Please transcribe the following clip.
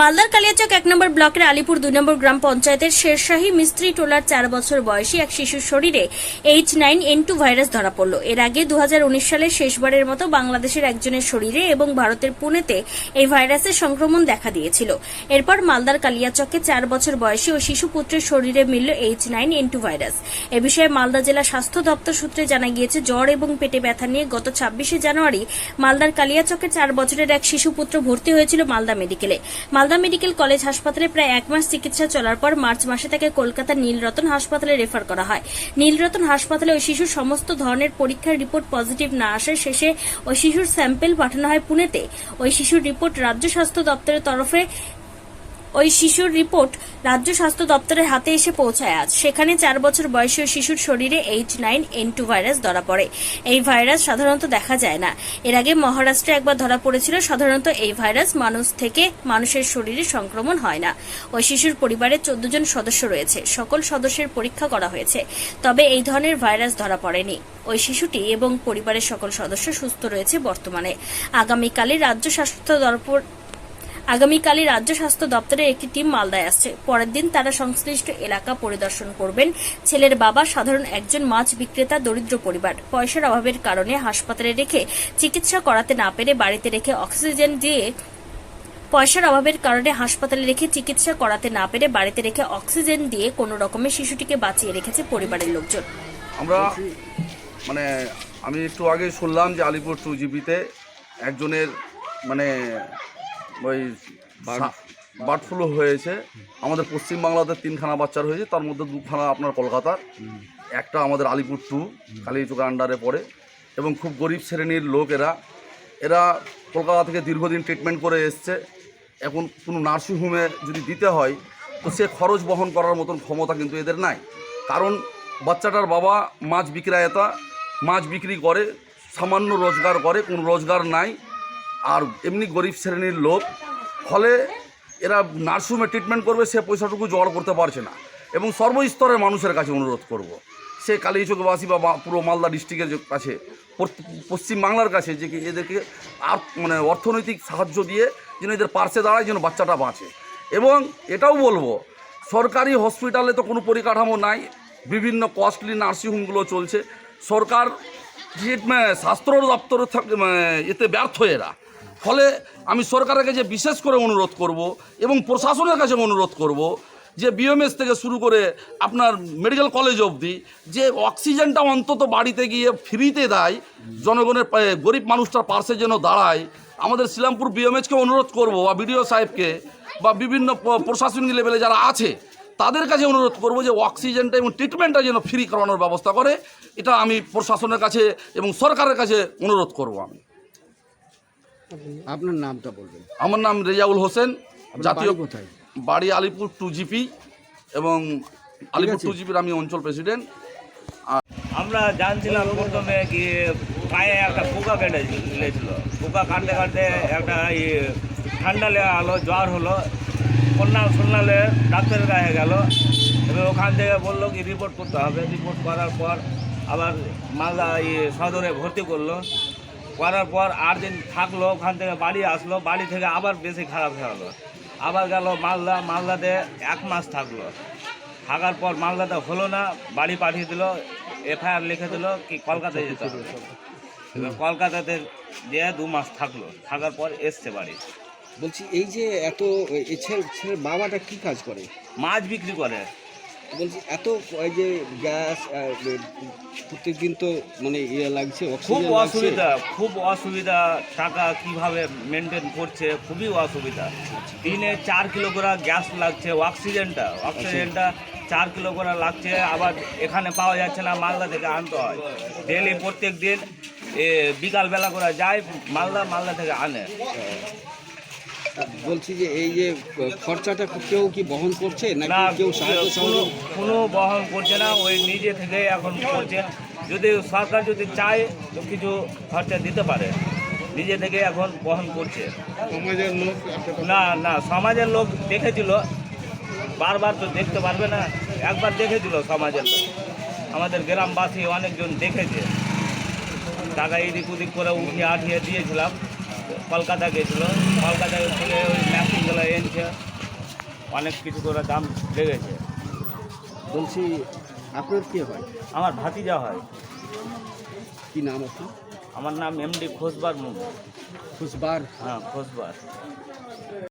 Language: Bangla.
মালদার কালিয়াচক এক নম্বর ব্লকের আলিপুর দুই নম্বর গ্রাম পঞ্চায়েতের শেরশাহী মিস্ত্রি টোলার চার বছর বয়সী এক শিশুর শরীরে H nine N two virus ধরা পড়ল। এর আগে দু সালের শেষবারের মতো বাংলাদেশের একজনের শরীরে এবং ভারতের পুনেতে এই ভাইরাসের সংক্রমণ দেখা দিয়েছিল। এরপর মালদার কালিয়াচকে চার বছর বয়সী ও শিশু পুত্রের শরীরে মিলল H nine N two virus. এ বিষয়ে মালদা জেলা স্বাস্থ্য দপ্তর সূত্রে জানা গিয়েছে, জ্বর এবং পেটে ব্যথা নিয়ে গত ছাব্বিশে জানুয়ারি মালদার কালিয়াচকে চার বছরের এক শিশু পুত্র ভর্তি হয়েছিল মালদা মেডিকেলে। মালদা মেডিকেল কলেজ হাসপাতালে প্রায় এক মাস চিকিৎসা চলার পর মার্চ মাসে তাকে কলকাতার নীলরতন হাসপাতালে রেফার করা হয়। নীলরতন হাসপাতালে ওই শিশুর সমস্ত ধরনের পরীক্ষার রিপোর্ট পজিটিভ না আসার শেষে ওই শিশুর স্যাম্পেল পাঠানো হয় পুনেতে। ওই শিশুর রিপোর্ট রাজ্য স্বাস্থ্য দপ্তরের তরফে ওই শিশুর রিপোর্ট রাজ্য স্বাস্থ্য দপ্তরের হাতে এসে পৌঁছায় আজ। সেখানে চার বছর বয়সী শিশুর শরীরে H nine N two virus ধরা পড়ে। এই ভাইরাস সাধারণত দেখা যায় না। এর আগে মহারাষ্ট্রে একবার ধরা পড়েছিল, সাধারণত এই ভাইরাস মানুষ থেকে মানুষের শরীরে সংক্রমণ হয় না। ওই শিশুর পরিবারে চোদ্দ জন সদস্য রয়েছে। সকল সদস্যের পরীক্ষা করা হয়েছে। তবে এই ধরনের ভাইরাস ধরা পড়েনি। ওই শিশুটি এবং পরিবারের সকল সদস্য সুস্থ রয়েছে বর্তমানে। আগামীকালে রাজ্য স্বাস্থ্য দপ্তর আগামীকালই রাজ্য স্বাস্থ্য দপ্তরের একটি টিম মালদায় আসছে। পরের দিন তারা সংশ্লিষ্ট এলাকা পরিদর্শন করবেন। ছেলের বাবা সাধারণ একজন মাছ বিক্রেতা, দরিদ্র পরিবার। পয়সার অভাবের কারণে হাসপাতালে রেখে চিকিৎসা করাতে না পেরে বাড়িতে রেখে অক্সিজেন দিয়ে পয়সার অভাবের কারণে হাসপাতালে রেখে চিকিৎসা করাতে না পেরে বাড়িতে রেখে অক্সিজেন দিয়ে কোনো রকমে শিশুটিকে বাঁচিয়ে রেখেছে পরিবারের লোকজন। আমরা মানে আমি একটু আগে শুনলাম যে আলিপুর টু জিবিতে একজনের মানে ওই বার্ড ফ্লু হয়েছে। আমাদের পশ্চিমবাংলাতে তিনখানা বাচ্চার হয়েছে তার মধ্যে দুখানা আপনার কলকাতার। একটা আমাদের আলিপুর টু কালীচুকা আন্ডারে পড়ে। এবং খুব গরিব শ্রেণির লোক এরা। এরা কলকাতা থেকে দীর্ঘদিন ট্রিটমেন্ট করে এসছে। এখন কোনো নার্সিংহোমে যদি দিতে হয় তো সে খরচ বহন করার মতন ক্ষমতা কিন্তু এদের নাই। কারণ বাচ্চাটার বাবা মাছ বিক্রয়তা মাছ বিক্রি করে সামান্য রোজগার করে কোনো রোজগার নাই। আর এমনি গরিব শ্রেণির লোক, ফলে এরা নার্সিংহোমে ট্রিটমেন্ট করবে, সে পয়সাটুকু জোগাড় করতে পারছে না। এবং সর্বস্তরের মানুষের কাছে অনুরোধ করব। সে কালীচকবাসী বা পুরো মালদা ডিস্ট্রিক্টের কাছে পশ্চিম বাংলার কাছে, যে এদেরকে আর মানে অর্থনৈতিক সাহায্য দিয়ে যেন এদের পার্শ্বে দাঁড়ায়, যেন বাচ্চাটা বাঁচে। এবং এটাও বলব, সরকারি হসপিটালে তো কোনো পরিকাঠামো নাই, বিভিন্ন কস্টলি নার্সিংহোমগুলো চলছে। সরকার স্বাস্থ্য দপ্তর থাক- মানে এতে ব্যর্থ এরা। ফলে আমি সরকারের কাছে বিশেষ করে অনুরোধ করব এবং প্রশাসনের কাছে অনুরোধ করব যে বিএমএস থেকে শুরু করে আপনার মেডিকেল কলেজ অবধি যে অক্সিজেনটা অন্তত বাড়িতে গিয়ে ফ্রিতে দেয়, জনগণের গরিব মানুষটার পার্শ্বে যেন দাঁড়ায়, আমাদের শিলামপুর বিএমএসকে অনুরোধ করব বা বিডিও সাহেবকে বা বিভিন্ন প্রশাসনিক লেভেলে যারা আছে, তাদের কাছে অনুরোধ করব যে অক্সিজেনটা এবং ট্রিটমেন্টটা যেন ফ্রি করানোর ব্যবস্থা করে। এটা আমি প্রশাসনের কাছে এবং সরকারের কাছে অনুরোধ করব আমি। আপনার নামটা বলবেন। আমার নাম রেজাউল হোসেন জাতীয় কোথায়? বাড়ি আলিপুর টু জিপি এবং আলিপুর টু জিপির আমি অঞ্চল প্রেসিডেন্ট। আমরা জানছিলাম প্রথমে কি পায়ে একটা পোকা কেটে লেছিল পোকা কাটতে কাটতে একটা ইয়ে ঠান্ডা লেগে গেলো জ্বর হলো। কন্যা শুনলে ডাক্তারের কাছে গেল। এবার ওখান থেকে বলল কি রিপোর্ট করতে হবে। রিপোর্ট করার পর আবার মালদা ইয়ে সদরে ভর্তি করল। করার পর আট দিন থাকল ওখান থেকে বাড়ি আসলো বাড়ি থেকে আবার বেশি খারাপ হয়ে গেলো। আবার গেল মালদা মালদাতে এক মাস থাকল। থাকার পর মালদাতে হলো না বাড়ি পাঠিয়ে দিল এফআইআর লিখে দিল কি কলকাতায় যেতে হবে। কলকাতাতে যেয়ে দু মাস থাকল থাকার পর এসছে বাড়ি। বলছি এই যে এত ছেলে ছেলের বাবাটা কি কাজ করে? মাছ বিক্রি করে। বলছি এত এই যে গ্যাস প্রত্যেক দিন তো মানে ইয়ে লাগছে খুব অসুবিধা খুব অসুবিধা টাকা কীভাবে মেনটেন করছে খুবই অসুবিধা। দিনে চার কিলো করে গ্যাস লাগছে অক্সিজেনটা অক্সিজেনটা চার কিলো করে লাগছে আবার এখানে পাওয়া যাচ্ছে না মালদা থেকে আনতে হয়। ডেলি প্রত্যেক দিন এ, বিকালবেলা করে যায় মালদা মালদা থেকে আনে। বলছি যে এই যে খরচাটা কেউ কি বহন করছে না কেউ সাহায্য কোনো কোনো বহন করছে না ওই নিজে থেকে এখন করছে। যদি সরকার যদি চায় তো কিছু খরচা দিতে পারে। নিজে থেকে এখন বহন করছে। সমাজের লোক না না সমাজের লোক দেখেছিল। বারবার তো দেখতে পারবে না। একবার দেখেছিল সমাজের লোক। আমাদের গ্রামবাসী অনেকজন দেখেছে। টাকা এদিক ওদিক করে উঠিয়ে আঠিয়ে দিয়েছিলাম। কলকাতা গেছিল। কলকাতা থেকে ওই ম্যাপিংগুলো এনেছে। অনেক কিছু করে দাম লেগেছে। বলছি আপনার কী হয়? আমার ভাতিজা হয়। কি নাম আপনার? আমার নাম এমডি খোসবার মুখ খুশবার? হ্যাঁ খোসবার